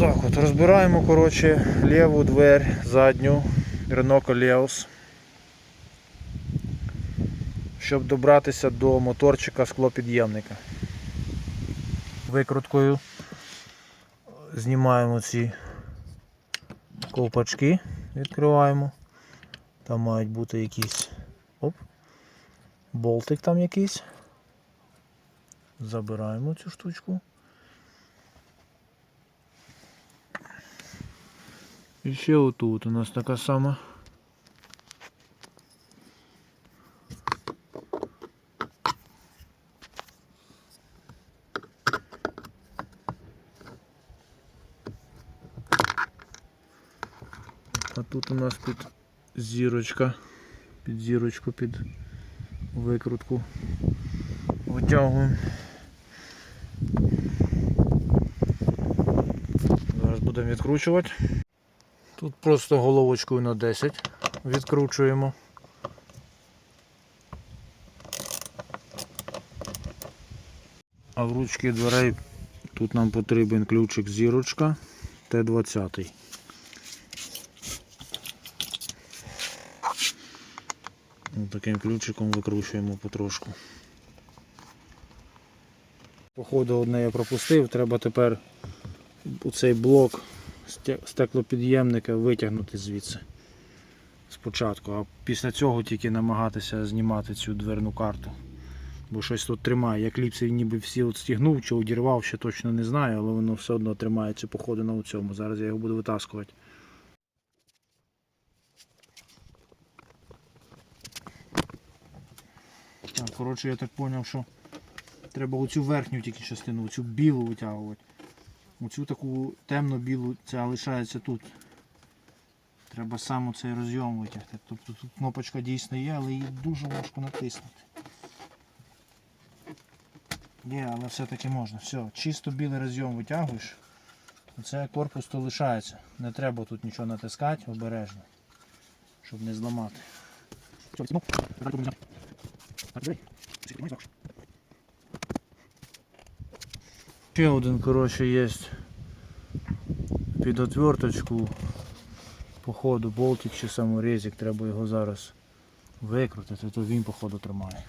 Так, от розбираємо коротше, ліву двері, задню, Renault Coleos. Щоб добратися до моторчика склопід'ємника. Викруткою знімаємо ці ковпачки, відкриваємо. Там мають бути якісь оп, болтик там якийсь. Забираємо цю штучку. І ще отут у нас така сама. А тут у нас під зірочка, під зірочку, під викрутку. Витягуємо. Зараз будемо відкручувати. Тут просто головочкою на 10 відкручуємо. А в ручки дверей тут нам потрібен ключик зірочка Т-20. Таким ключиком викручуємо потрошку. Походу одне я пропустив, треба тепер цей блок стеклопідємника витягнути звідси спочатку, а після цього тільки намагатися знімати цю дверну карту. Бо щось тут тримає. Я кліпси ніби всі стігнув чи одірвав, ще точно не знаю, але воно все одно тримається походу на цьому. Зараз я його буду витаскувати. Так, коротше, я так зрозумів, що треба оцю верхню тільки частину, оцю білу витягувати. Оцю таку темно-білу ця лишається тут. Треба саме цей розйом витягти. Тобто тут кнопочка дійсно є, але її дуже важко натиснути. Є, але все-таки можна. Все, чисто білий розйом витягуєш. Оце корпус то лишається. Не треба тут нічого натискати, обережно. Щоб не зламати. Все, відстібнув. Тепер будемо взяти. Так, диви. Всі піднімай завжди. Ще один, коротше, є під отверточку. Походу болтик чи саморезик, треба його зараз викрутити, то він походу тримає.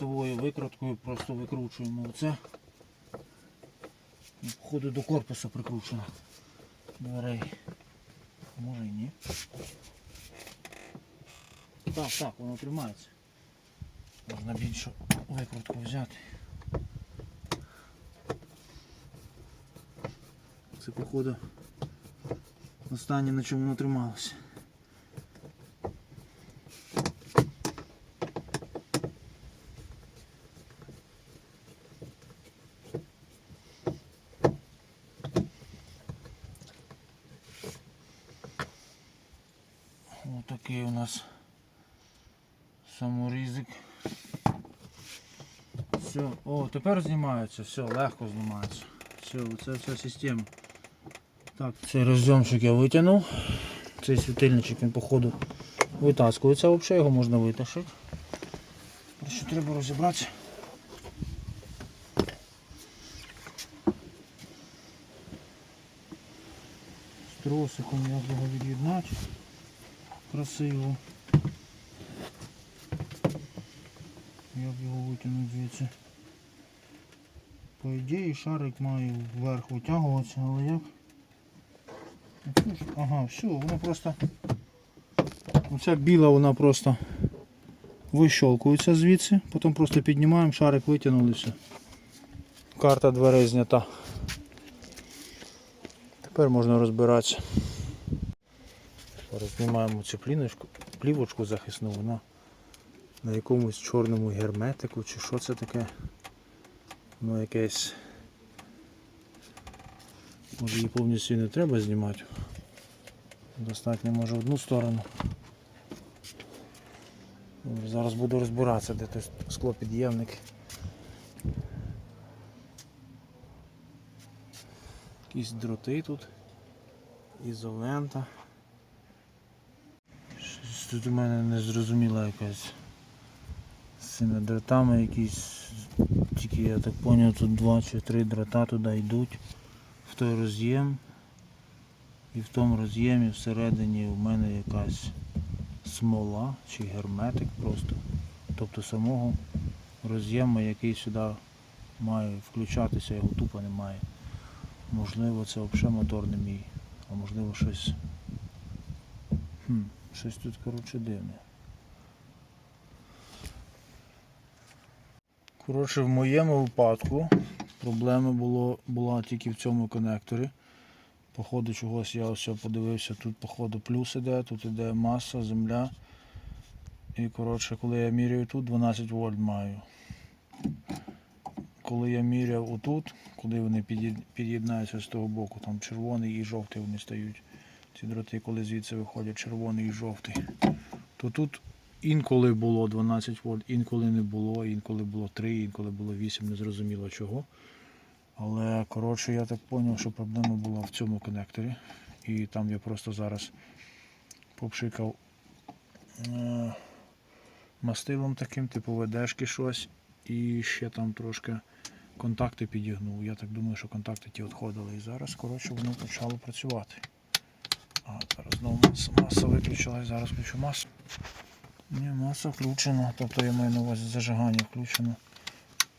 Хрестовою викруткою просто викручуємо оце. І, Походу до корпусу прикручено. Дверей. Може і ні. Так, так, воно тримається. Можна більшу викрутку взяти. Це походу останнє на чому воно трималося. Ось такий у нас саморізик. Все, о, тепер знімається, все, легко знімається. Все, це вся система. Так, цей розйомчик я витягнув. Цей світильничок він походу витаскується, взагалі його можна витащити. Що треба розібратися. Тросиком як його від'єднати красиво. Як його витягнути звідси? По ідеї шарик має вверх витягуватися, але як? Ага, все, воно просто. Оця біла вона просто вищолкується звідси, потім просто піднімаємо, шарик витягнули все. Карта дверей знята. Тепер можна розбиратися. Зараз знімаємо цю плівочку захисну, вона на якомусь чорному герметику чи що це таке. Воно якесь. Може її повністю не треба знімати. Достатньо може одну сторону. Зараз буду розбиратися, де той склопід'ємник. Якісь дроти тут. Ізолента. Щось тут у мене незрозуміла якась цими дротами якісь. Тільки я так зрозумів, тут два чи три дрота туди йдуть в той роз'єм. І в тому роз'ємі всередині у мене якась смола чи герметик просто. Тобто самого роз'єму, який сюди має включатися, його тупо немає. Можливо, це взагалі мотор не мій, а можливо щось. Хм, щось тут коротше дивне. Коротше, в моєму випадку проблема було, була тільки в цьому конекторі. Походу чогось я ось подивився, тут походу плюс іде, тут іде маса, земля. І коротше, коли я міряю тут, 12 вольт маю. Коли я міряв отут, коли вони під'єднаються з того боку, там червоний і жовтий вони стають. Ці дроти, коли звідси виходять червоний і жовтий. То тут інколи було 12 вольт, інколи не було, інколи було 3, інколи було 8, не зрозуміло чого. Але коротше я так зрозумів, що проблема була в цьому конекторі. І там я просто зараз попшикав е, мастилом таким, типу ведешки щось. І ще там трошки контакти підігнув. Я так думаю, що контакти ті відходили. І зараз, коротше, воно почало працювати. А, зараз знову маса виключилась, зараз включу масу. Ні, маса включена, тобто я маю на увазі зажигання включено.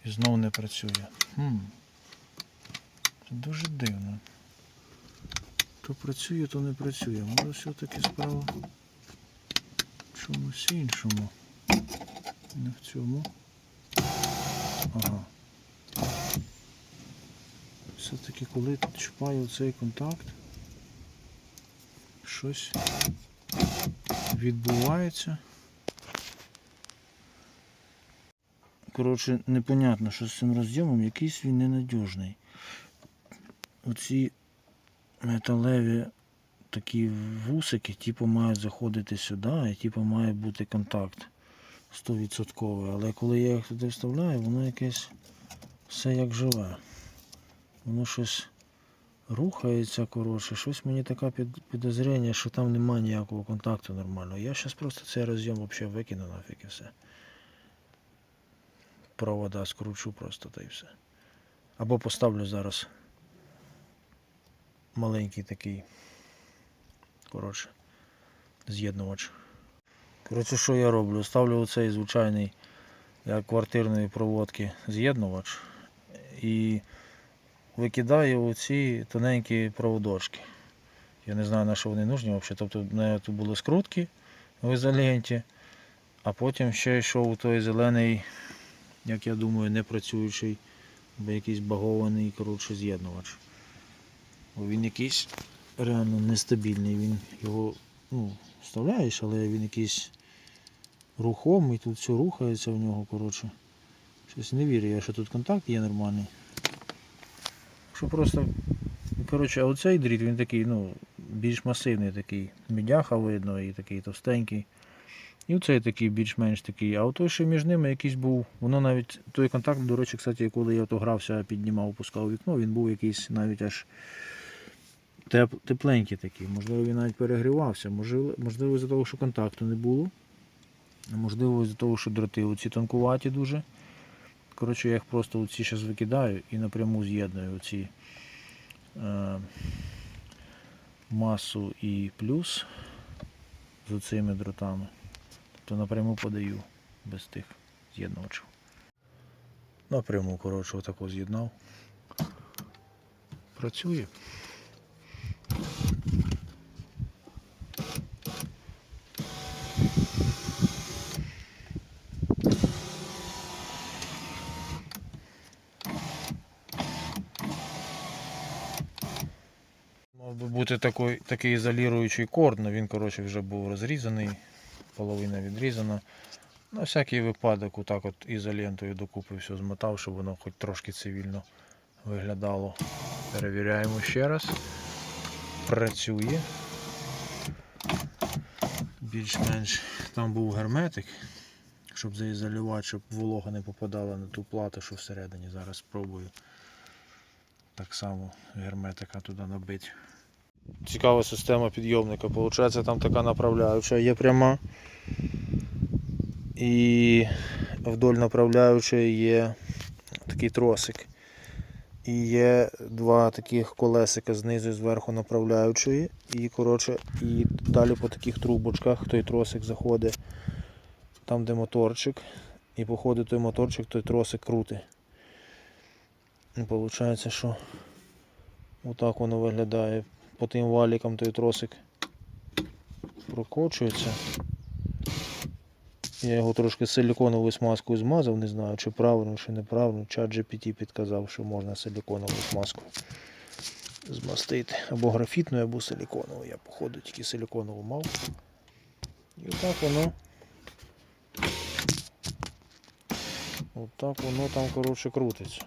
І знову не працює. Хм. Це дуже дивно. То працює, то не працює. Може все-таки справа в чомусь іншому. Не в цьому. Ага. Все-таки коли чіпаю цей контакт, щось відбувається. Коротше, непонятно, що з цим роз'ємом якийсь він ненадіжний. Оці металеві такі вусики, типу, мають заходити сюди, і типу має бути контакт 100%. Але коли я їх туди вставляю, воно якесь все як живе. Воно щось рухається, коротше, щось мені таке під, підозріння, що там немає ніякого контакту нормального. Я зараз просто цей роз'єм взагалі викину нафіг і все. Провода скручу просто та й все. Або поставлю зараз маленький такий. Коротше, з'єднувач. Коротше, що я роблю? Ставлю оцей звичайний як квартирної проводки з'єднувач і викидаю оці тоненькі проводочки. Я не знаю на що вони нужні взагалі. Тобто в мене тут були скрутки в ізоленті, а потім ще йшов той зелений, як я думаю, не працюючий, бо якийсь багований коротше, з'єднувач. Бо він якийсь реально нестабільний. Він його ну, вставляєш, але він якийсь рухомий, тут все рухається в нього, коротше. Щось не вірю я, що тут контакт є нормальний. Що просто. Коротше, а оцей дріт він такий, ну, більш масивний такий. Мідяха видно і такий товстенький. І оцей такий більш-менш такий. А той, що між ними якийсь був, воно навіть той контакт, до речі, кстати, коли я грався, піднімав, опускав вікно, він був якийсь навіть аж теп, тепленький такий. Можливо, він навіть перегрівався. Можливо, можливо, з-за того, що контакту не було. Можливо, з-за того, що дроти оці тонкуваті дуже. Коротше, я їх просто оці зараз викидаю і напряму з'єдную оці е, масу і плюс з оцими дротами. Тобто напряму подаю без тих з'єднувачів. Напряму, коротше, отако з'єднав. Працює. Мав би бути такий, такий ізолюючий корд, але він коротше, вже був розрізаний, половина відрізана. На всякий випадок отак от ізолентою докупи все змотав, щоб воно хоч трошки цивільно виглядало. Перевіряємо ще раз. Працює. більш-менш там був герметик, щоб заізолювати, щоб волога не попадала на ту плату, що всередині. Зараз спробую так само герметика туди набити. Цікава система підйомника. Получається, там така направляюча є пряма. І вдоль направляючої є такий тросик. І є два таких колесика знизу і зверху направляючої. І, коротше, і далі по таких трубочках той тросик заходить там, де моторчик. І по ходу той моторчик, той тросик крутить. І виходить, що отак воно виглядає. По тим валікам той тросик прокочується. Я його трошки силіконовою смазкою змазав, не знаю, чи правильно, чи неправильно. Чат GPT підказав, що можна силіконовою смазкою змастити. Або графітною, або силіконовою. Я, походу, тільки силіконову мав. І отак воно. Отак воно там, коротше, крутиться.